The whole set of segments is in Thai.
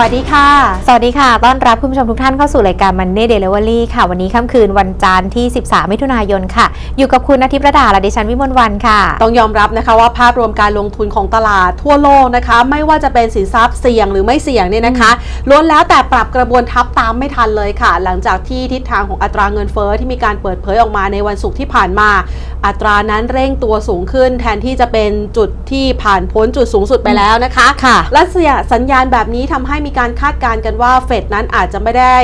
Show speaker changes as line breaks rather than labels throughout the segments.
วัสดีค่ะ
สวัสดีค่ะ ต้อนรับคุณผู้ชมทุกท่านเข้าสู่รายการ Monday Delivery ค่ะ วันนี้ค่ำคืนวันจันทร์ที่ 13 มิถุนายนค่ะ อยู่กับคุณอาทิตย์ประดาและดิฉันวิมลวันค่ะ
ต้องยอมรับนะคะว่าภาพรวมการลงทุนของตลาดทั่วโลกนะคะ ไม่ว่าจะเป็นสินทรัพย์เสี่ยงหรือไม่เสี่ยงเนี่ยนะคะล้วนแล้วแต่ปรับกระบวนทับตามไม่ทันเลยค่ะ หลังจากที่ทิศทางของอัตราเงินเฟ้อที่มีการเปิดเผยออกมาในวันศุกร์ที่ผ่านมา อัตรานั้นเร่งตัวสูงขึ้น แทนที่จะเป็นจุดที่ผ่านพ้นจุดสูงสุดไปแล้วนะคะ
ค่ะ
และสัญญาณแบบนี้ทำให้มีการคาดการณ์กันว่าเฟดนั้นอาจจะไม่ได้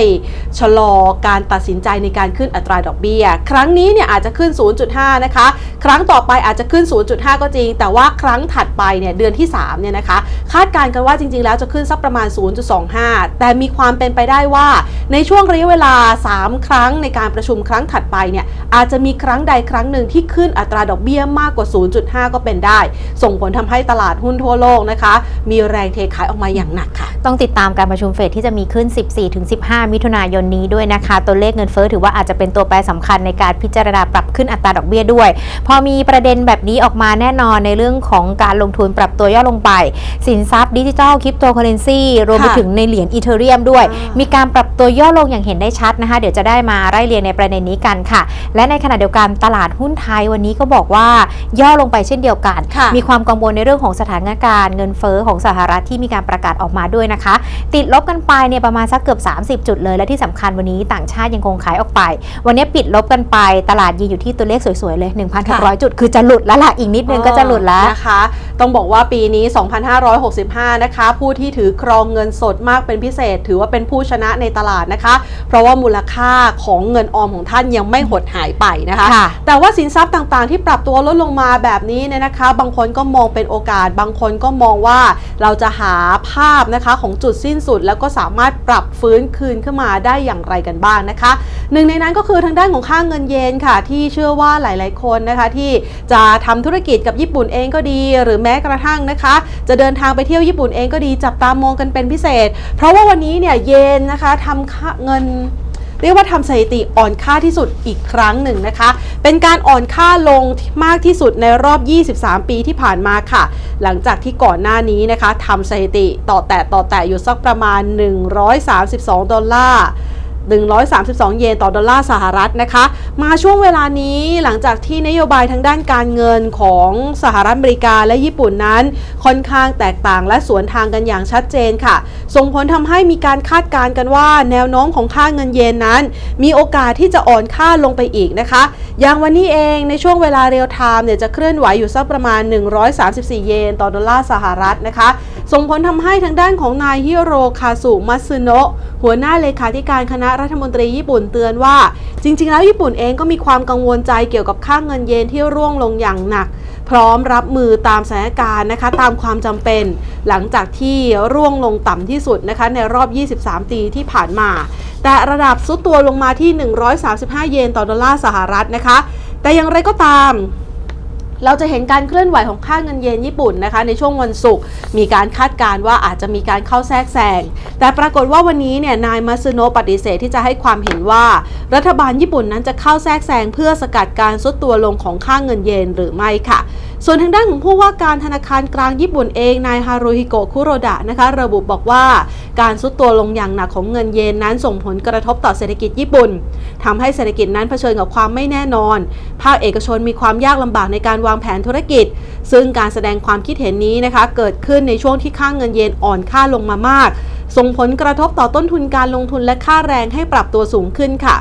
ชะลอการตัดสินใจในการขึ้นอัตราดอกเบี้ย ครั้งนี้เนี่ยอาจจะขึ้น 0.5 นะคะ ครั้งต่อไปอาจจะขึ้น 0.5 ก็จริง แต่ว่าครั้งถัดไปเนี่ยเดือนที่3เนี่ยนะคะ คาดการณ์กันว่าจริง ๆ แล้วจะขึ้นสักประมาณ 0.25 แต่มีความเป็นไปได้ว่าในช่วงระยะเวลา 3 ครั้งในการประชุมครั้งถัดไปเนี่ยอาจจะมีครั้งใดครั้งหนึ่งที่ขึ้นอัตราดอกเบี้ยมากกว่า 0.5 ก็เป็นได้ ส่งผลทำให้ตลาดหุ้นทั่วโลกนะคะ มีแรงเทขายออกมาอย่างหนักค่ะ
ต้องติดตามการประชุมเฟดที่จะมีขึ้น 14-15 มิถุนายนนี้ด้วยนะคะ ตัวเลขเงินเฟ้อถือว่าอาจจะเป็นตัวแปรสำคัญในการพิจารณาปรับขึ้นอัตราดอกเบี้ยด้วย พอมีประเด็นแบบนี้ออกมาแน่นอนในเรื่องของการลงทุนปรับตัวย่อลงไป สินทรัพย์ดิจิทัลคริปโตเคอเรนซีรวมไป
ค่ะ
ถึงในเหรียญอีเทเรียมด้วย
อ่ามี
มีการปรับตัวย่อลงอย่างเห็นได้ชัดนะคะ เดี๋ยวจะได้มาไล่เรียงในประเด็นนี้กันค่ะ และในขณะเดียวกันตลาดหุ้นไทยวันนี้ก็บอกว่าย่อลงไปเช่นเดียวกัน
ค่ะ
มีความกังวลในเรื่องของสถานการณ์เงินเฟ้อของสหรัฐที่มีการประกาศออกมาด้วยนะคะติดลบกันไปเนี่ยประมาณสักเกือบ 30 จุดเลย และที่สำคัญวันนี้ต่างชาติยังคงขายออกไป วันนี้ปิดลบกันไปตลาดยืนอยู่ที่ตัวเลขสวยๆเลย 1,600 จุด คือจะหลุดแล้วล่ะอีกนิดนึงก็จะหลุดแล้ว
นะคะ ต้องบอกว่าปีนี้ 2,565 นะคะ ผู้ที่ถือครองเงินสดมากเป็นพิเศษ ถือว่าเป็นผู้ชนะในตลาดนะคะ เพราะว่ามูลค่าของเงินออมของท่านยังไม่หดหายไปนะคะ
ค่ะ
แต่ว่าสินทรัพย์ต่างๆ ที่ปรับตัวลดลงมาแบบนี้เนี่ยนะคะ บางคนก็มองเป็นโอกาส บางคนก็มองว่าเราจะหาภาพนะคะของจุดสิ้นสุด แล้วก็สามารถปรับฟื้นคืนขึ้นมาได้อย่างไรกันบ้างนะคะหนึ่งในนั้นก็คือทางด้านของค่าเงินเยนค่ะ ที่เชื่อว่าหลาย ๆ คนนะคะที่จะทำธุรกิจกับญี่ปุ่นเองก็ดี หรือแม้กระทั่งนะคะ จะเดินทางไปเที่ยวญี่ปุ่นเองก็ดีจับตามองกันเป็นพิเศษ เพราะว่าวันนี้เนี่ยเยนนะคะทำเงิน เรียกว่าทำสถิติอ่อนค่าที่สุดอีกครั้งหนึ่งนะคะ เป็นการอ่อนค่าลงมากที่สุดในรอบ 23 ปีที่ผ่านมาค่ะ หลังจากที่ก่อนหน้านี้นะคะทำสถิติต่อแตะต่อแตะอยู่สักประมาณ 132 ดอลลาร์ 132 เยนต่อดอลลาร์สหรัฐนะคะ มาช่วงเวลานี้หลังจากที่นโยบายทางด้านการเงินของสหรัฐอเมริกาและญี่ปุ่นนั้น ค่อนข้างแตกต่างและสวนทางกันอย่างชัดเจนค่ะ ส่งผลทำให้มีการคาดการณ์กันว่า แนวโน้มของค่าเงินเยนนั้น มีโอกาสที่จะอ่อนค่าลงไปอีกนะคะ อย่างวันนี้เองในช่วงเวลาเรียลไทม์เนี่ยจะเคลื่อนไหวอยู่สักประมาณ 134 เยนต่อดอลลาร์สหรัฐนะคะ ส่งผลทำให้ทางด้านของนายฮิโรคาสุมัตสึโนะหัวหน้าเลขาธิการคณะรัฐมนตรีญี่ปุ่นเตือนว่า จริง ๆ แล้วญี่ปุ่นเองก็มีความกังวลใจเกี่ยวกับค่าเงินเยนที่ร่วงลงอย่างหนัก พร้อมรับมือตามสถานการณ์นะคะตามความจำเป็น หลังจากที่ร่วงลงต่ำที่สุดนะคะในรอบ 23 ปีที่ผ่านมา แต่ระดับซุดตัวลงมาที่ 135 เยนต่อดอลลาร์สหรัฐนะคะ แต่อย่างไรก็ตาม เราจะเห็นการเคลื่อนไหวของค่าเงินเยนญี่ปุ่นนะคะ ในช่วงวันศุกร์มีการคาดการณ์ว่าอาจจะมีการเข้าแทรกแซงแต่ปรากฏว่าวันนี้เนี่ยนายมาซึโนะปฏิเสธที่จะให้ความเห็นว่า รัฐบาลญี่ปุ่นนั้นจะเข้าแทรกแซงเพื่อสกัดการซุดตัวลงของค่าเงินเยนหรือไม่ค่ะ ส่วนทางด้านของผู้ว่าการธนาคารกลางญี่ปุ่นเองนายฮารุฮิโกะคุโรดะนะคะระบุบอกว่าการซุดตัวลงอย่างหนักของเงินเยนนั้นส่งผลกระทบต่อเศรษฐกิจญี่ปุ่นทำให้เศรษฐกิจนั้นเผชิญกับความไม่แน่นอน ภาคเอกชนมีความยากลำบากในการวางแผนธุรกิจ ซึ่งการแสดงความคิดเห็นนี้นะคะ เกิดขึ้นในช่วงที่ค่าเงินเยนอ่อนค่าลงมามาก ส่งผลกระทบต่อต้นทุนการลงทุนและค่าแรงให้ปรับตัวสูงขึ้นค่ะ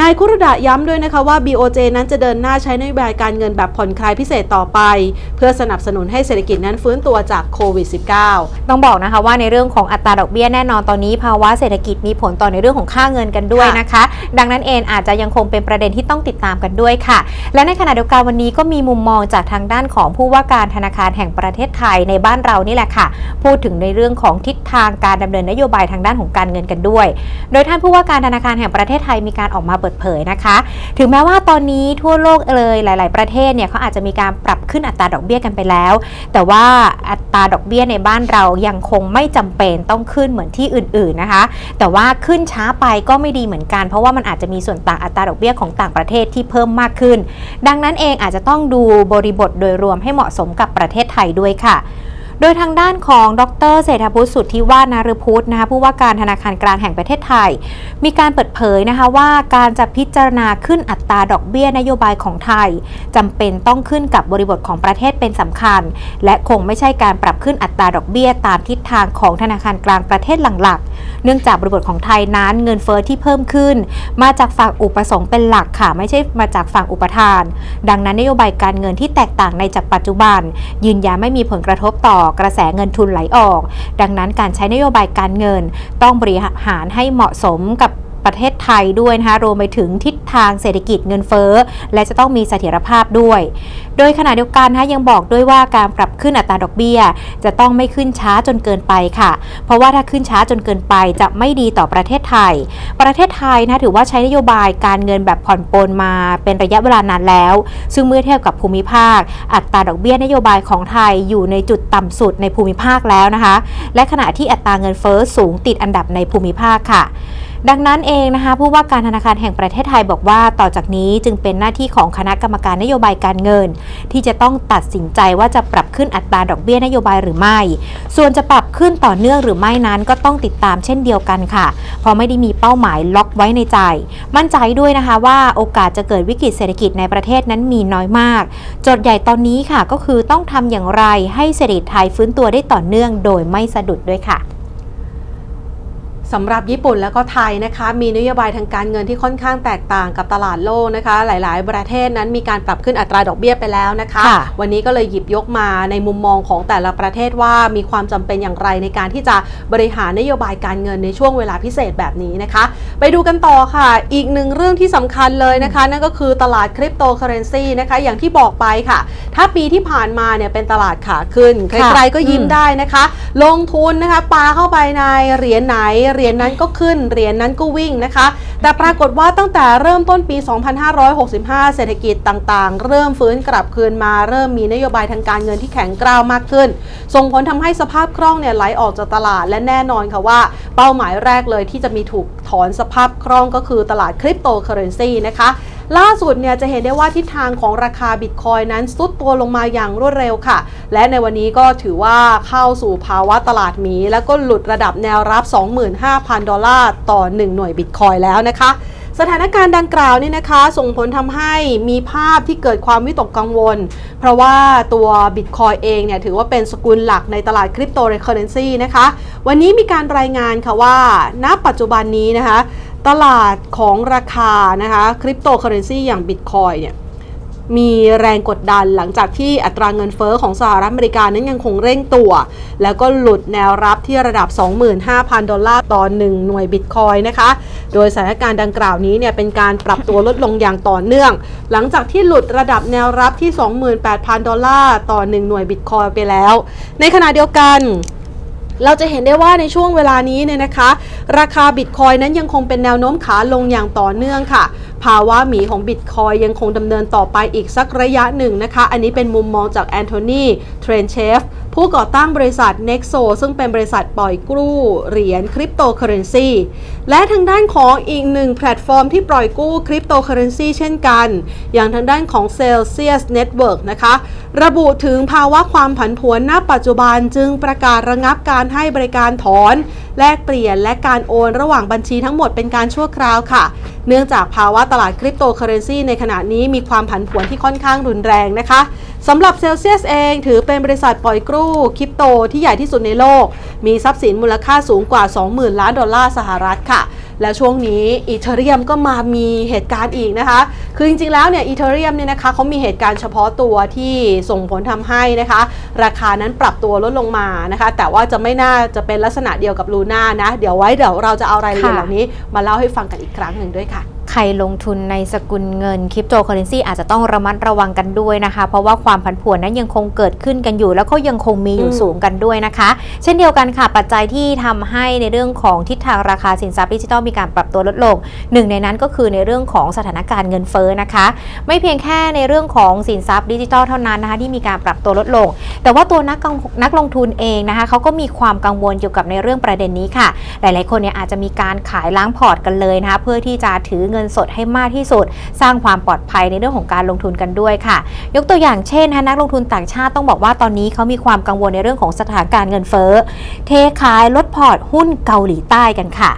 นายคุรดะย้ำด้วยนะคะว่า BOJ นั้นจะเดินหน้าใช้นโยบายการเงินแบบผ่อนคลายพิเศษต่อไป เพื่อสนับสนุนให้เศรษฐกิจนั้นฟื้นตัวจากโควิด -19
ต้องบอกนะคะว่าในเรื่องของอัตราดอกเบี้ยแน่นอนตอนนี้ภาวะเศรษฐกิจมีผลต่อในเรื่องของค่าเงินกันด้วยนะคะ ดังนั้นเองอาจจะยังคงเป็นประเด็นที่ต้องติดตามกันด้วยค่ะ และในขณะเดียวกันวันนี้ก็มีมุมมองจากทางด้านของผู้ว่าการธนาคารแห่งประเทศไทยในบ้านเรานี่แหละค่ะ พูดถึงในเรื่องของทิศทางการดำเนินนโยบายทางด้านของการเงินกันด้วย โดยท่านผู้ว่าการธนาคารแห่งประเทศไทยมีการออกมาเปิดเผยนะคะ ถึงแม้ว่าตอนนี้ทั่วโลกเลยหลาย ๆ ประเทศเนี่ยเขาอาจจะมีการปรับขึ้นอัตราดอกเบี้ยกันไปแล้ว แต่ว่าอัตราดอกเบี้ยในบ้านเรายังคงไม่จำเป็นต้องขึ้นเหมือนที่อื่น ๆ นะคะ แต่ว่าขึ้นช้าไปก็ไม่ดีเหมือนกัน เพราะว่ามันอาจจะมีส่วนต่างอัตราดอกเบี้ยของต่างประเทศที่เพิ่มมากขึ้น ดังนั้นเองอาจจะต้องดูบริบทโดยรวมให้เหมาะสมกับประเทศไทยด้วยค่ะ โดยทางด้านของดรเศรษฐพุทธสุทธิวาฒนารพุทธนะคะผู้ว่าการธนาคารกลางแห่งประเทศไทย มีการเปิดเผยนะคะว่าการจะพิจารณาขึ้นอัตราดอกเบี้ยนโยบายของไทยจำเป็นต้องขึ้นกับบริบทของประเทศเป็นสำคัญ และคงไม่ใช่การปรับขึ้นอัตราดอกเบี้ยตามทิศทางของธนาคารกลางประเทศหลักๆ เนื่องจากบริบทของไทยนั้นเงินเฟอ้อที่เพิ่มขึ้น มาจากฝั่งอุปสงค์เป็นหลักค่ะไม่ใช่มาจากฝั่งอุปทาน ดังนั้นนโยบายการเงินที่แตกต่างในจากปัจจุบัน ยืนยันไม่มีผลกระทบต่อกระแสเงินทุนไหลออก ดังนั้นการใช้นโยบายการเงินต้องบริหารให้เหมาะสมกับ ประเทศไทยด้วยนะคะรวมไปถึงทิศทางเศรษฐกิจเงินเฟ้อ และจะต้องมีเสถียรภาพด้วย โดยขณะเดียวกันนะคะยังบอกด้วยว่าการปรับขึ้นอัตราดอกเบี้ย จะต้องไม่ขึ้นช้าจนเกินไปค่ะ เพราะว่าถ้าขึ้นช้าจนเกินไปจะไม่ดีต่อประเทศไทย ประเทศไทยนะถือว่าใช้นโยบายการเงินแบบผ่อนปลนมาเป็นระยะเวลานานแล้ว ซึ่งเมื่อเทียบกับภูมิภาค อัตราดอกเบี้ยนโยบายของไทยอยู่ในจุดต่ำสุดในภูมิภาคแล้วนะคะ และขณะที่อัตราเงินเฟ้อสูงติดอันดับในภูมิภาคค่ะ ดังนั้นเองนะคะผู้ว่าการธนาคารแห่งประเทศไทยบอกว่าต่อจากนี้จึงเป็นหน้าที่ของคณะกรรมการนโยบายการเงิน ที่จะต้องตัดสินใจว่าจะปรับขึ้นอัตราดอกเบี้ยนโยบายหรือไม่ ส่วนจะปรับขึ้นต่อเนื่องหรือไม่นั้นก็ต้องติดตามเช่นเดียวกันค่ะ เพราะไม่ได้มีเป้าหมายล็อกไว้ในใจ มั่นใจด้วยนะคะว่าโอกาสจะเกิดวิกฤตเศรษฐกิจในประเทศนั้นมีน้อยมากโจทย์ใหญ่ตอนนี้ค่ะก็คือต้องทำอย่างไรให้เศรษฐกิจไทยฟื้นตัวได้ต่อเนื่องโดยไม่สะดุดด้วยค่ะ
สำหรับญี่ปุ่นแล้วก็ไทยนะคะมีนโยบายทางการเงินที่ค่อนข้างแตกต่างกับตลาดโลกนะคะ หลาย ๆ ประเทศนั้นมีการปรับขึ้นอัตราดอกเบี้ยไปแล้วนะคะ
ค่ะ
วันนี้ก็เลยหยิบยกมาในมุมมองของแต่ละประเทศว่ามีความจำเป็นอย่างไรในการที่จะบริหารนโยบายการเงินในช่วงเวลาพิเศษแบบนี้นะคะ ไปดูกันต่อค่ะ อีกหนึ่งเรื่องที่สำคัญเลยนะคะ นั่นก็คือตลาดคริปโตเคอเรนซีนะคะอย่างที่บอกไปค่ะ ถ้าปีที่ผ่านมาเนี่ยเป็นตลาดขาขึ้นใค
ค่ะ
รๆก็ยิ้ม
อืม
ได้นะคะ ลงทุนนะคะปาเข้าไปในเหรียญไหนเหรียญียญนั้นก็ขึ้นเหรียญนั้นก็วิ่งนะคะ แต่ปรากฏว่าตั้งแต่เริ่มต้นปี 2565 เศรษฐกิจต่างๆ เริ่มฟื้นกลับคืนมาเริ่มมีนโยบายทางการเงินที่แข็งกร้าวมากขึ้น ส่งผลทำให้สภาพคล่องเนี่ยไหลออกจากตลาดและแน่นอนค่ะว่า เป้าหมายแรกเลยที่จะมีถูกถอนสภาพคล่องก็คือตลาดคริปโตเคอเรนซีนะคะ ล่าสุดเนี่ยจะเห็นได้ว่าทิศทางของราคาบิตคอยนั้นซุดตัวลงมาอย่างรวดเร็วค่ะ และในวันนี้ก็ถือว่าเข้าสู่ภาวะตลาดหมี แล้วก็หลุดระดับแนวรับ 25,000 ดอลลาร์ต่อ 1 หน่วยบิตคอยแล้วนะคะสถานการณ์ดังกล่าวนี่นะคะ ส่งผลทำให้มีภาพที่เกิดความวิตกกังวล เพราะว่าตัวบิตคอยเองเนี่ยถือว่าเป็นสกุลหลักในตลาดคริปโตเคอเรนซีนะคะ วันนี้มีการรายงานค่ะว่า ณปัจจุบันนี้นะคะ ตลาดของราคานะคะคริปโตเคอเรนซีอย่างบิตคอยเนี่ยมีแรงกดดันหลังจากที่อัตราเงินเฟอ้อของสหรัฐอเมริกานั้นยังคงเร่งตัว แล้วก็หลุดแนวรับที่ระดับ 25,000 ดอลลาร์ต่อ 1 หน่วยบิตคอยนะคะ โดยสถานการณ์ดังกล่าวนี้เนี่ยเป็นการปรับตัวลดลงอย่างต่อเนื่อง หลังจากที่หลุดระดับแนวรับที่ 28,000 ดอลลาร์ต่อ 1 หน่วยบิตคอยไปแล้ว ในขณะเดียวกัน เราจะเห็นได้ว่าในช่วงเวลานี้เนี่ยนะคะ ราคาบิตคอยนั้นยังคงเป็นแนวโน้มขาลงอย่างต่อเนื่องค่ะ ภาวะหมีของบิตคอยยังคงดำเนินต่อไปอีกสักระยะหนึ่งนะคะ อันนี้เป็นมุมมองจากแอนโทนีเทรนเชฟผู้ก่อตั้งบริษัท Nexo ซึ่งเป็นบริษัทปล่อยกู้เหรียญคริปโตเคอเรนซีและทางด้านของอีกหนึ่งแพลตฟอร์มที่ปล่อยกู้คริปโตเคอเรนซีเช่นกัน อย่างทางด้านของ Celsius Network นะคะ ระบุถึงภาวะความผันผวนณปัจจุบันจึงประกาศระงับการให้บริการถอน แลกเปลี่ยนและการโอนระหว่างบัญชีทั้งหมดเป็นการชั่วคราวค่ะ เนื่องจากภาวะตลาดคริปโตเคอเรนซีในขณะนี้มีความผันผวนที่ค่อนข้างรุนแรงนะคะสำหรับ Celsius เองถือเป็นบริษัทปล่อยกู้คริปโตที่ใหญ่ที่สุดในโลก มีทรัพย์สินมูลค่าสูงกว่า 20,000 ล้านดอลลาร์สหรัฐค่ะ และช่วงนี้อีเทเรียมก็มามีเหตุการณ์อีกนะคะ คือจริงๆแล้วเนี่ยอีเทเรียมเนี่ยนะคะเขามีเหตุการณ์เฉพาะตัวที่ส่งผลทำให้นะคะ ราคานั้นปรับตัวลดลงมานะคะ แต่ว่าจะไม่น่าจะเป็นลักษณะเดียวกับลูน่านะ เดี๋ยวไว้เดี๋ยวเราจะเอารายละเอียด
ค่ะ
เหล่านี้มาเล่าให้ฟังกันอีกครั้งหนึ่งด้วยค่ะ
ใครลงทุนในสกุลเงินคริปโตเคอเรนซีอาจจะต้องระมัดระวังกันด้วยนะคะ เพราะว่าความผันผวนนั้นยังคงเกิดขึ้นกันอยู่ แล้วก็ยังคงมีอยู่
อืม
สูงกันด้วยนะคะ เช่นเดียวกันค่ะ ปัจจัยที่ทำให้ในเรื่องของทิศทางราคาสินทรัพย์ดิจิทัลมีการปรับตัวลดลงหนึ่งในนั้นก็คือในเรื่องของสถานการณ์เงินเฟ้อนะคะ ไม่เพียงแค่ในเรื่องของสินทรัพย์ดิจิทัลเท่านั้นนะคะที่มีการปรับตัวลดลง แต่ว่าตัวนักกังนักลงทุนเองนะคะเขาก็มีความกังวลเกี่ยวกับในเรื่องประเด็นนี้ค่ะ หลาย ๆ คนเนี่ยอาจจะมีการขายล้างพอร์ตกันเลยนะคะเพื่อที่จะถือเงินนสดให้มากที่สุด สร้างความปลอดภัยในเรื่องของการลงทุนกันด้วยค่ะ ยกตัวอย่างเช่นนักลงทุนต่างชาติต้องบอกว่าตอนนี้เขามีความกังวลในเรื่องของสถานการณ์เงินเฟ้อ เทขายลดพอร์ตหุ้นเกาหลีใต้กันค่ะ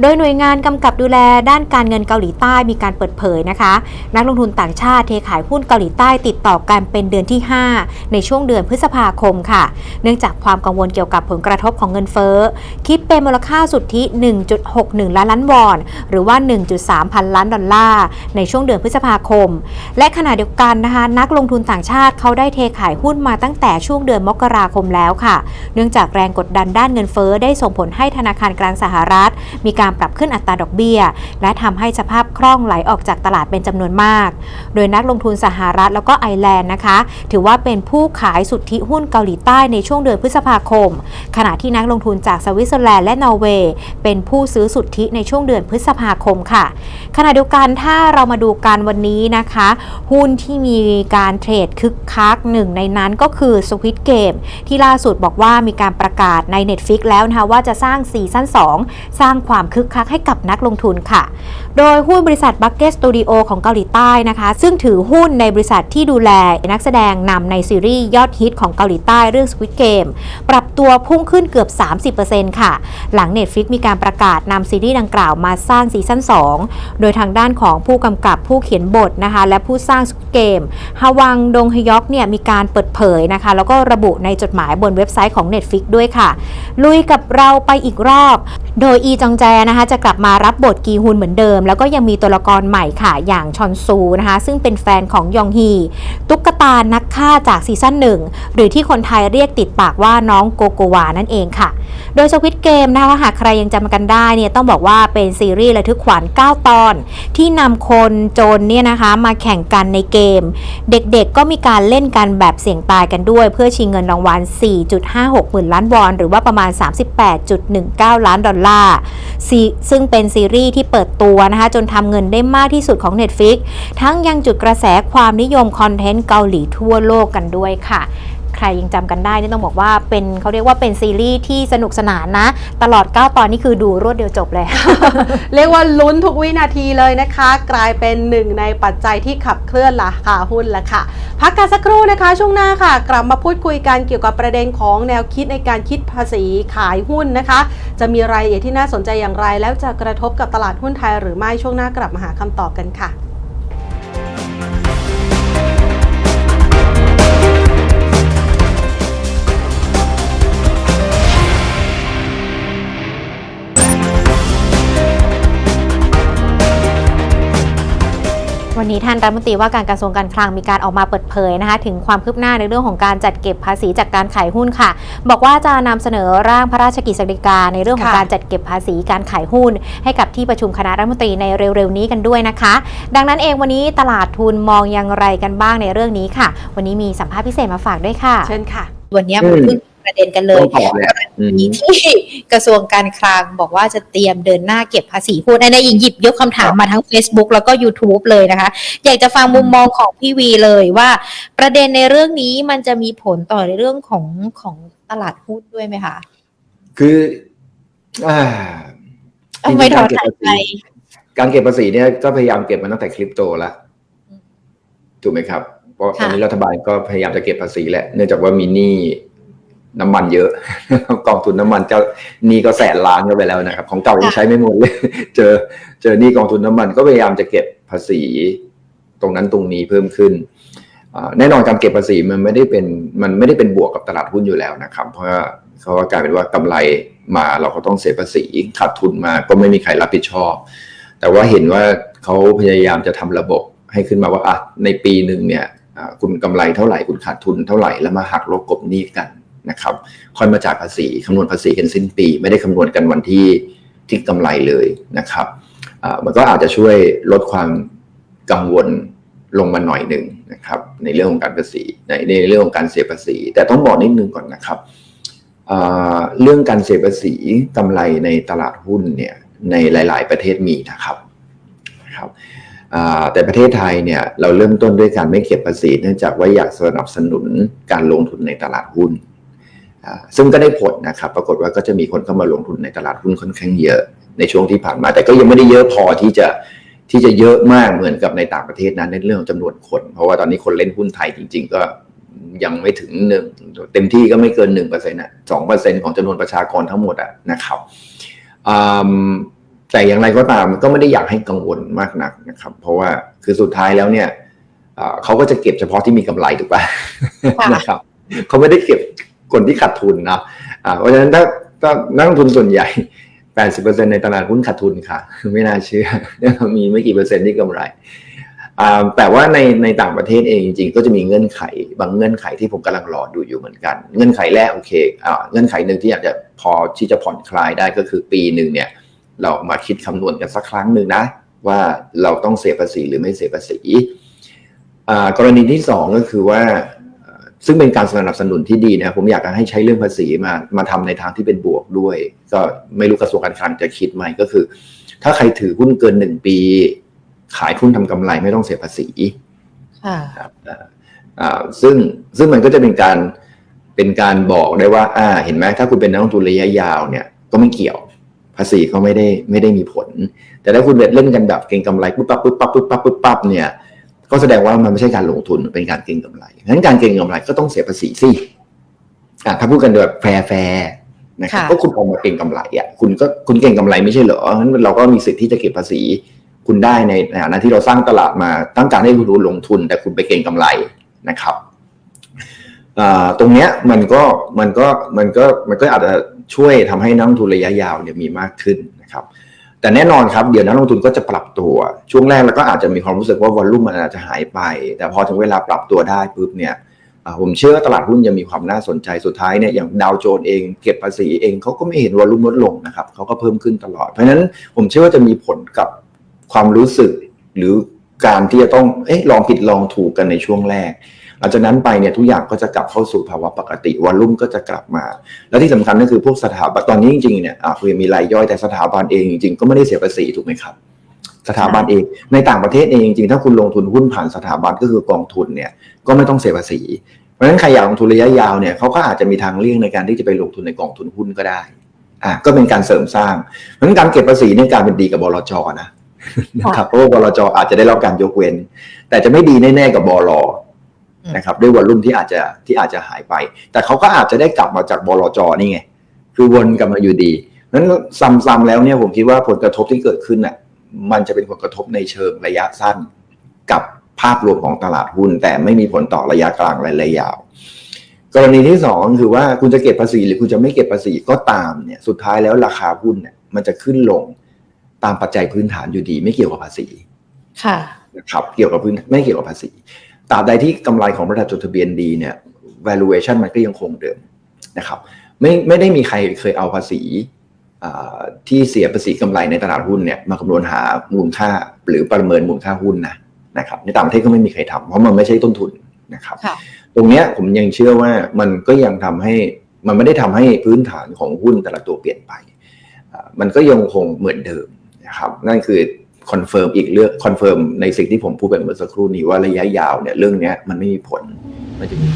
โดยหน่วยงานกำกับดูแลด้านการเงินเกาหลีใต้มีการเปิดเผยนะคะ นักลงทุนต่างชาติเทขายหุ้นเกาหลีใต้ติดต่อกันเป็นเดือนที่ 5 ในช่วงเดือนพฤษภาคมค่ะ เนื่องจากความกังวลเกี่ยวกับผลกระทบของเงินเฟ้อ คิดเป็นมูลค่าสุทธิ 1.61 ล้านล้านวอน หรือว่า 1.3 พันล้านดอลลาร์ในช่วงเดือนพฤษภาคม และขณะเดียวกันนะคะ นักลงทุนต่างชาติเขาได้เทขายหุ้นมาตั้งแต่ช่วงเดือนมกราคมแล้วค่ะ เนื่องจากแรงกดดันด้านเงินเฟ้อได้ส่งผลให้ธนาคารกลางสหรัฐ มีการปรับขึ้นอัตราดอกเบี้ย และทำให้สภาพคล่องไหลออกจากตลาดเป็นจำนวนมาก โดยนักลงทุนสหรัฐแล้วก็ไอร์แลนด์นะคะ ถือว่าเป็นผู้ขายสุทธิหุ้นเกาหลีใต้ในช่วงเดือนพฤษภาคม ขณะที่นักลงทุนจากสวิตเซอร์แลนด์และนอร์เวย์เป็นผู้ซื้อสุทธิในช่วงเดือนพฤษภาคมค่ะ ขณะเดียวกันถ้าเรามาดูกันวันนี้นะคะ หุ้นที่มีการเทรดคึกคักหนึ่งในนั้นก็คือ Squid Game ที่ล่าสุดบอกว่ามีการประกาศใน Netflix แล้วนะคะว่าจะสร้างซีซั่น2สร้างความคึกคักให้กับนักลงทุนค่ะ โดยหุ้นบริษัท Bucket Studio ของเกาหลีใต้นะคะ ซึ่งถือหุ้นในบริษัทที่ดูแลนักแสดงนำในซีรีส์ยอดฮิตของเกาหลีใต้เรื่อง Squid Game ปรับตัวพุ่งขึ้นเกือบ 30%ค่ะ หลัง Netflix มีการประกาศนำซีรีส์ดังกล่าวมาสร้างซีซั่น2 โดยทางด้านของผู้กำกับผู้เขียนบทนะคะ และผู้สร้าง Squid Game ฮาวังดงฮยอกเนี่ยมีการเปิดเผยนะคะ แล้วก็ระบุในจดหมายบนเว็บไซต์ของ Netflix ด้วยค่ะ ลุยกับเราไปอีกรอบ โดยอีจองแจนะคะจะกลับมารับบทกีฮุนเหมือนเดิม แล้วก็ยังมีตัวละครใหม่ค่ะอย่างชอนซูนะคะซึ่งเป็นแฟนของยองฮี ตุ๊กตานักฆ่าจากซีซั่นหนึ่งหรือที่คนไทยเรียกติดปากว่าน้องโกโกวานั่นเองค่ะ โดยสวิตเกมนะคะหากใครยังจำกันได้เนี่ยต้องบอกว่าเป็นซีรีส์ระทึกขวัญ 9 ตอน ที่นำคนโจรเนี่ยนะคะมาแข่งกันในเกม เด็กๆก็มีการเล่นกันแบบเสี่ยงตายกันด้วย เพื่อชิงเงินรางวัล 4.56 หมื่นล้านวอน หรือว่าประมาณ 38.19 ล้านดอลลาร์ซึ่งเป็นซีรีส์ที่เปิดตัวนะคะ จนทำเงินได้มากที่สุดของ Netflix ทั้งยังจุดกระแสความนิยมคอนเทนต์เกาหลีทั่วโลกกันด้วยค่ะ ใครยังจำกันได้นี่ต้องบอกว่าเป็นเขาเรียกว่าเป็นซีรีส์ที่สนุกสนานนะ ตลอด 9 ตอนนี่คือดูรวดเดียวจบเลย
เรียกว่าลุ้นทุกวินาทีเลยนะคะ กลายเป็นหนึ่งในปัจจัยที่ขับเคลื่อนราคาหุ้นละค่ะ พักกันสักครู่นะคะ ช่วงหน้าค่ะ กลับมาพูดคุยกันเกี่ยวกับประเด็นของแนวคิดในการคิดภาษีขายหุ้นนะคะ จะมีรายละเอียดที่น่าสนใจอย่างไร แล้วจะกระทบกับตลาดหุ้นไทยหรือไม่ช่วงหน้ากลับมาหาคำตอบกันค่ะ
วันนี้ท่านรัฐมนตรีว่าการกระทรวงการคลังมีการออกมาเปิดเผยนะคะถึงความคืบหน้าในเรื่องของการจัดเก็บภาษีจากการขายหุ้นค่ะ บอกว่าจะนำเสนอร่างพระราชกิจสิกาในเรื่องของ
ค่ะ
การจัดเก็บภาษีการขายหุ้น ให้กับที่ประชุมคณะรัฐมนตรีในเร็วๆนี้กันด้วยนะคะ ดังนั้นเองวันนี้ตลาดทุนมองอย่างไรกันบ้างในเรื่องนี้ค่ะ วันนี้มีสัมภาษณ์พิเศษมาฝากด้วยค่ะ
เช่นค่ะ
วันนี้มัน
อืม
เพิ่ง ประเด็นกันเลย
ต้องตอบแหละอืม
ที่กระทรวงการคลังบอกว่าจะเตรียมเดินหน้าเก็บภาษีหุ้นในหญิงหยิบยกคำถามมาทั้ง Facebook แล้วก็ YouTube เลยนะคะ อยากจะฟังมุมมองของพี่วีเลยว่า ประเด็นในเรื่องนี้มันจะมีผลต่อในเรื่องของของตลาดหุ้นด้วยไหมคะ
คืออ่า
ทำไมถอน
จริงๆ
หายใจ
การเก็บภาษีเนี่ยก็พยายามเก็บมาตั้งแต่คริปโตแล้วถูกไหมครับ เพราะต
ค่ะ
อนนี้รัฐบาลก็พยายามจะเก็บภาษีแหละเนื่องจากว่ามีหนี้ น้ำมันเยอะกองทุนน้ำมันเจ้านี้ก็แสนล้านก็ไปแล้วนะครับ ของเก่ายังใช้ไม่หมดเลย เจอเจอนี้กองทุนน้ำมันก็พยายามจะเก็บภาษี ตรงนั้นตรงนี้เพิ่มขึ้นแน่นอนการเก็บภาษีมันไม่ได้เป็นมันไม่ได้เป็นบวกกับตลาดหุ้นอยู่แล้วนะครับ เพราะเขาว่ากลายเป็นว่ากำไรมาเราก็ต้องเสียภาษีขาดทุนมาก็ไม่มีใครรับผิดชอบ แต่ว่าเห็นว่าเขาพยายามจะทำระบบให้ขึ้นมาว่าอะในปีหนึ่งเนี่ยคุณกำไรเท่าไหร่คุณขาดทุนเท่าไหร่แล้วมาหักลบกบหนี้กัน นะครับค่อยมาจ่ายภาษีคำนวณภาษีกันสิ้นปี ไม่ได้คำนวณกันวันที่ที่กำไรเลยนะครับมันก็อาจจะช่วยลดความกังวลลงมาหน่อยหนึ่งนะครับในเรื่องของการภาษีในในเรื่องของการเสียภาษี แต่ต้องบอกนิดนึงก่อนนะครับเรื่องการเสียภาษีกำไรในตลาดหุ้นเนี่ยในหลาย ๆ ประเทศมีนะครับนะครับแต่ประเทศไทยเนี่ยเราเริ่มต้นด้วยการไม่เก็บภาษี เนื่องจากว่าอยากสนับสนุนการลงทุนในตลาดหุ้น ซึ่งก็ได้ผลนะครับ ปรากฏว่าก็จะมีคนเข้ามาลงทุนในตลาดหุ้นค่อนข้างเยอะในช่วงที่ผ่านมา แต่ก็ยังไม่ได้เยอะพอที่จะที่จะเยอะมากเหมือนกับในต่างประเทศนั้นในเรื่องของจำนวนคน เพราะว่าตอนนี้คนเล่นหุ้นไทยจริง ๆ ก็ยังไม่ถึงหนึ่งเต็มที่ก็ไม่เกินหนึ่งเปอร์เซ็นต์อะสองเปอร์เซ็นของจำนวนประชากรทั้งหมดอะนะครับอืมแต่อย่างไรก็ตามก็ไม่ได้อยากให้กังวลมากนักนะครับ เพราะว่าคือสุดท้ายแล้วเนี่ยอ่าเขาก็จะเก็บเฉพาะที่มีกำไรถูกป่ะ
ค่ะ
นะครับเขาไม่ได้เก็บ คนที่ขาดทุนนะเพราะฉะนั้นถ้าถ้านักลงทุนส่วนใหญ่ 80%ในตลาดหุ้นขาดทุนค่ะ ไม่น่าเชื่อ มีไม่กี่เปอร์เซ็นต์ที่กำไรแต่ว่าในในต่างประเทศเองจริงๆ ก็จะมีเงื่อนไข บางเงื่อนไขที่ผมกำลังรอดูอยู่เหมือนกัน เงื่อนไขแรกโอเคอเงื่อนไขหนึ่งที่อยากจะพอที่จะผ่อนคลายได้ก็คือปีหนึ่งเนี่ย เรามาคิดคำนวณกันสักครั้งหนึ่งนะ ว่าเราต้องเสียภาษีหรือไม่เสียภาษีกรณีที่สองก็คือว่า ซึ่งเป็นการสนับสนุนที่ดีนะผมอยากจะให้ใช้เรื่องภาษีมามาทำในทางที่เป็นบวกด้วย ก็ไม่รู้กระทรวงการคลังจะคิดไหมก็คือ ถ้าใครถือหุ้นเกินหนึ่งปี ขายหุ้นทำกำไรไม่ต้องเสียภาษี
ค่ะ
ครับอ่าอ่าซึ่งซึ่งมันก็จะเป็นการเป็นการบอกได้ว่า อ่า เห็นไหมถ้าคุณเป็นนักลงทุนระยะยาวเนี่ย ก็ไม่เกี่ยวภาษีก็ไม่ได้ไม่ได้มีผล แต่ถ้าคุณเล่นกันแบบเก็งกำไรปุ๊บปั๊บปุ๊บปั๊บปุ๊บปั๊บปุ๊บปั๊บเนี่ย ก็แสดงว่ามันไม่ใช่การลงทุนมันเป็นการเก็งกำไรงั้นการเก็งกำไรก็ต้องเสียภาษีสิอ่าถ้าพูดกันแบบแฟร์แฟร์นะครับ
ค่ะ
ก็คุณเอามาเก็งกำไรอะคุณก็คุณเก็งกำไรไม่ใช่เหรองั้นเราก็มีสิทธิ์ที่จะเก็บภาษี คุณได้ในฐานะที่เราสร้างตลาดมาตั้งการให้คุณลงทุน แต่คุณไปเก็งกำไรนะครับอ่าตรงเนี้ยมันก็มันก็มันก็มันก็อาจจะช่วยทำให้นักลงทุนระยะยาวเนี่ยมีมากขึ้นนะครับ แต่แน่นอนครับเดี๋ยวนักลงทุนก็จะปรับตัวช่วงแรกแล้วก็อาจจะมีความรู้สึกว่าวอลลุ่มมันอาจจะหายไป แต่พอถึงเวลาปรับตัวได้ปุ๊บเนี่ยผมเชื่อตลาดหุ้นยังมีความน่าสนใจสุดท้ายเนี่ยอย่างดาวโจนส์เองเก็บภาษีเองเขาก็ไม่เห็นวอลลุ่มลดลงนะครับเขาก็เพิ่มขึ้นตลอด เพราะฉะนั้นผมเชื่อว่าจะมีผลกับความรู้สึกหรือการที่จะต้องเอ๊ะลองผิดลองถูกกันในช่วงแรก หลังจากนั้นไปเนี่ยทุกอย่างก็จะกลับเข้าสู่ภาวะปกติวอลลุ่มก็จะกลับมา และที่สำคัญก็คือพวกสถาบันตอนนี้จริงๆเนี่ยอ่าคือมีรายย่อยแต่สถาบันเองจริงๆก็ไม่ได้เสียภาษีถูกไหมครับ สถาบันเองในต่างประเทศเองจริงๆถ้าคุณลงทุนหุ้นผ่านสถาบันก็คือกองทุนเนี่ยก็ไม่ต้องเสียภาษีเพราะฉะนั้นใครอยากลงทุนระยะยาวเนี่ยเขาก็อาจจะมีทางเลี่ยงในการที่จะไปลงทุนในกองทุนหุ้นก็ได้อะก็เป็นการเสริมสร้างเพราะฉะนั้นการเก็บภาษีเนี่ยการเป็นดีกับบลจนะนะครับเพราะว่าบลจอาจจะได้รับการยกเว้น แต่จะไม่ดีแน่ๆกับบล นะครับด้วยวอลลุ่มที่อาจจะที่อาจจะหายไป แต่เขาก็อาจจะได้กลับมาจากบลจนี่ไง คือวนกลับมาอยู่ดีนั้นซ้ำๆแล้วเนี่ยผมคิดว่าผลกระทบที่เกิดขึ้นน่ะมันจะเป็นผลกระทบในเชิงระยะสั้น กับภาพรวมของตลาดหุ้น แต่ไม่มีผลต่อระยะกลางและระยะยาว กรณีที่สองคือว่าคุณจะเก็บภาษีหรือคุณจะไม่เก็บภาษีก็ตามเนี่ยสุดท้ายแล้วราคาหุ้นเนี่ยมันจะขึ้นลงตามปัจจัยพื้นฐานอยู่ดี ไม่เกี่ยวกับภาษี
ค่ะ
นะครับเกี่ยวกับพื้นไม่เกี่ยวกับภาษี ตราบใดที่กำไรของบริษัทจดทะเบียนดีเนี่ย valuation มันก็ยังคงเดิมนะครับ ไม่ไม่ได้มีใครเคยเอาภาษีอ่าที่เสียภาษีกำไรในตลาดหุ้นเนี่ยมาคำนวณหามูลค่าหรือประเมินมูลค่าหุ้นนะนะครับ ในต่างประเทศก็ไม่มีใครทำเพราะมันไม่ใช่ต้นทุนนะครับ
ค่ะ
ตรงเนี้ยผมยังเชื่อว่ามันก็ยังทำให้มันไม่ได้ทำให้พื้นฐานของหุ้นแต่ละตัวเปลี่ยนไปอ่ามันก็ยังคงเหมือนเดิมนะครับ นั่นคือ คอนเฟิร์มอีกเรื่องคอนเฟิร์มในสิ่งที่ผมพูดไปเมื่อสักครู่นี้ว่าระยะยาวเนี่ยเรื่องนี้มันไม่มีผลมันจะมี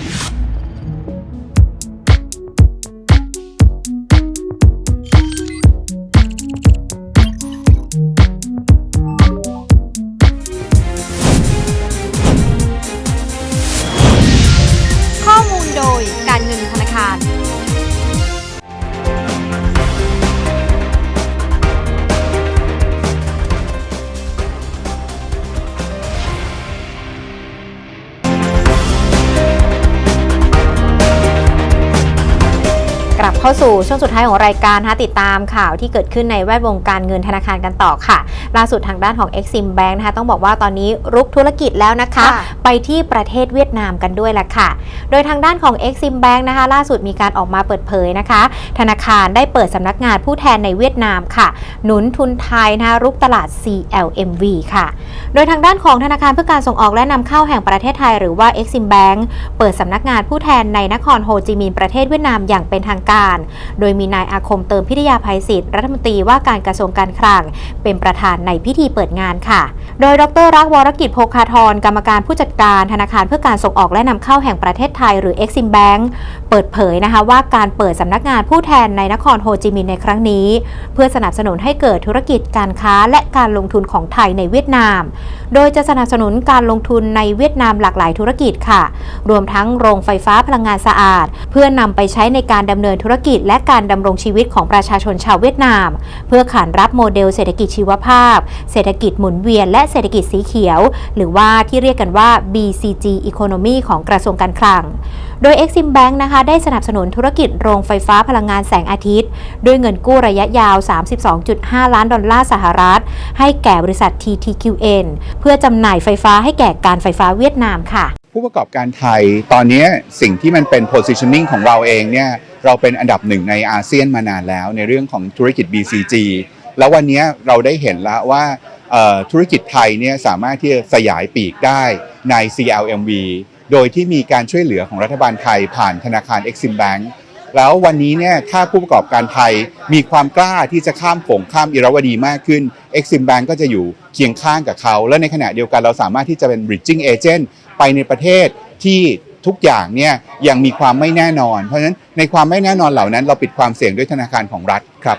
สู่ช่วงสุดท้ายของรายการนะคะติดตามข่าวที่เกิดขึ้นในแวดวงการเงินธนาคารกันต่อค่ะ ล่าสุดทางด้านของ Exim Bank นะคะต้องบอกว่าตอนนี้รุกธุรกิจแล้วนะคะ
ค่ะ
ไปที่ประเทศเวียดนามกันด้วยแหละค่ะ โดยทางด้านของ Exim Bank นะคะล่าสุดมีการออกมาเปิดเผยนะคะ ธนาคารได้เปิดสำนักงานผู้แทนในเวียดนามค่ะ หนุนทุนไทยนะคะรุกตลาด CLMV ค่ะ โดยทางด้านของธนาคารเพื่อการส่งออกและนำเข้าแห่งประเทศไทย หรือว่า Exim Bank เปิดสำนักงานผู้แทนในนครโฮจิมินห์ประเทศเวียดนามอย่างเป็นทางการ โดยมีนายอาคมเติมพิทยาภัยศิษย์รัฐมนตรีว่าการกระทรวงการคลังเป็นประธานในพิธีเปิดงานค่ะ โดยดรรักวรกิจโภคาธรกรรมการผู้จัดการธนาคารเพื่อการส่งออกและนำเข้าแห่งประเทศไทยหรือ Exim Bank เปิดเผยนะคะว่าการเปิดสำนักงานผู้แทนในนครโฮจิมินห์ในครั้งนี้ เพื่อสนับสนุนให้เกิดธุรกิจการค้าและการลงทุนของไทยในเวียดนาม โดยจะสนับสนุนการลงทุนในเวียดนามหลากหลายธุรกิจค่ะ รวมทั้งโรงไฟฟ้าพลังงานสะอาด เพื่อนำไปใช้ในการดำเนินธุรกิจ และการดำรงชีวิตของประชาชนชาวเวียดนาม เพื่อขานรับโมเดลเศรษฐกิจชีวภาพเศรษฐกิจหมุนเวียนและเศรษฐกิจสีเขียว หรือว่าที่เรียกกันว่า BCG Economy ของกระทรวงการคลัง โดย Exim Bank นะคะได้สนับสนุนธุรกิจโรงไฟฟ้าพลังงานแสงอาทิตย์ ด้วยเงินกู้ระยะยาว 32.5 ล้านดอลลาร์สหรัฐ ให้แก่บริษัท TTQN เพื่อจำหน่ายไฟฟ้าให้แก่การไฟฟ้าเวียดนามค่ะ
ผู้ประกอบการไทยตอนนี้สิ่งที่มันเป็น positioning ของเราเองเนี่ยเราเป็นอันดับหนึ่งในอาเซียนมานานแล้วในเรื่องของธุรกิจ BCG แล้ววันนี้เราได้เห็นแล้วว่าธุรกิจไทยเนี่ยสามารถที่จะสยายปีกได้ใน CLMV โดยที่มีการช่วยเหลือของรัฐบาลไทยผ่านธนาคาร Exim Bank แล้ววันนี้เนี่ยถ้าผู้ประกอบการไทยมีความกล้าที่จะข้ามโขงข้ามอิราวดีมากขึ้น Exim Bank ก็จะอยู่เคียงข้างกับเขา และในขณะเดียวกันเราสามารถที่จะเป็น bridging agent ไปในประเทศที่ทุกอย่างเนี่ยยังมีความไม่แน่นอน เพราะฉะนั้นในความไม่แน่นอนเหล่านั้น เราปิดความเสี่ยงด้วยธนาคารของรัฐครับ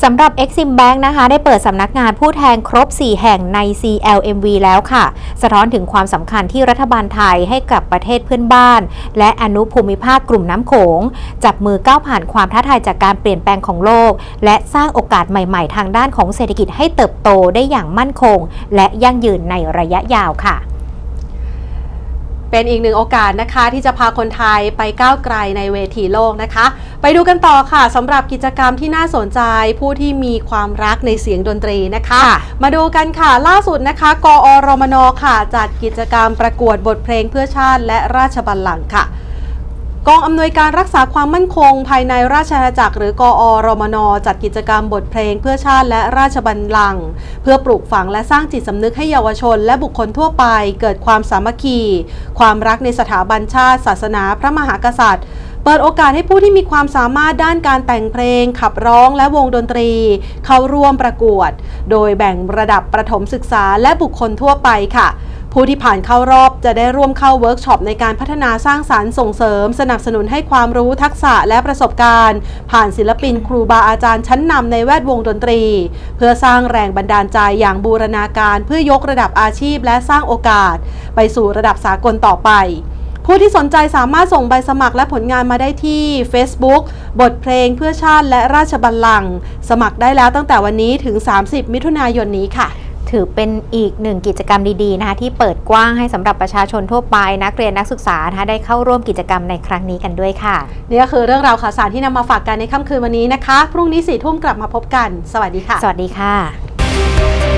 สำหรับ Exim Bank นะคะ ได้เปิดสำนักงานผู้แทนครบ 4 แห่งใน CLMV แล้วค่ะ สะท้อนถึงความสำคัญที่รัฐบาลไทยให้กับประเทศเพื่อนบ้าน และอนุภูมิภาคกลุ่มน้ำโขง จับมือก้าวผ่านความท้าทายจากการเปลี่ยนแปลงของโลก และสร้างโอกาสใหม่ๆ ทางด้านของเศรษฐกิจให้เติบโตได้อย่างมั่นคง และยั่งยืนในระยะยาวค่ะ
เป็นอีกหนึ่งโอกาสนะคะที่จะพาคนไทยไปก้าวไกลในเวทีโลกนะคะ ไปดูกันต่อค่ะสำหรับกิจกรรมที่น่าสนใจผู้ที่มีความรักในเสียงดนตรีนะคะ
ค่ะ
มาดูกันค่ะล่าสุดนะคะ กอรมนค่ะ จัดกิจกรรมประกวดบทเพลงเพื่อชาติและราชบัลลังก์ค่ะกองอำนวยการรักษาความมั่นคง ภายในราชอาณาจักรหรือกอรมน จัดกิจกรรมบทเพลงเพื่อชาติและราชบัลลังก์เพื่อปลูกฝังและสร้างจิตสำนึกให้เยาวชน และบุคคลทั่วไป เกิดความสามัคคี ความรักในสถาบันชาติ ศาสนา พระมหากษัตริย์ เปิดโอกาสให้ผู้ที่มีความสามารถด้านการแต่งเพลง ขับร้องและวงดนตรี เข้าร่วมประกวด โดยแบ่งระดับประถมศึกษาและบุคคลทั่วไปค่ะผู้ที่ผ่านเข้ารอบจะได้ร่วมเข้าเวิร์กช็อปในการพัฒนาสร้างสารรค์ส่งเสริม สนับสนุนให้ความรู้ทักษะและประสบการณ์ ผ่านศิลปินครูบาอาจารย์ชั้นนำในแวดวงดนตรี เพื่อสร้างแรงบันดาลใจอย่างบูรณาการเพื่อยกระดับอาชีพและสร้างโอกาส ไปสู่ระดับสากลต่อไป ผู้ที่สนใจสามารถส่งใบสมัครและผลงานมาได้ที่ Facebook บทเพลงเพื่อชาติและราชบัลลังก์สมัครได้แล้วตั้งแต่วันนี้ถึง 30 มิถุนายนนี้ค่ะ
ถือเป็นอีกหนึ่งกิจกรรมดีๆนะคะที่เปิดกว้างให้สำหรับประชาชนทั่วไป นักเรียนนักศึกษานะคะได้เข้าร่วมกิจกรรมในครั้งนี้กันด้วยค่ะ
นี่ก็คือเรื่องราวข่าวสารที่นำมาฝากกันในค่ำคืนวันนี้นะคะ พรุ่งนี้สี่ทุ่มกลับมาพบกัน สวัสดีค่ะ
สวัสดีค่ะ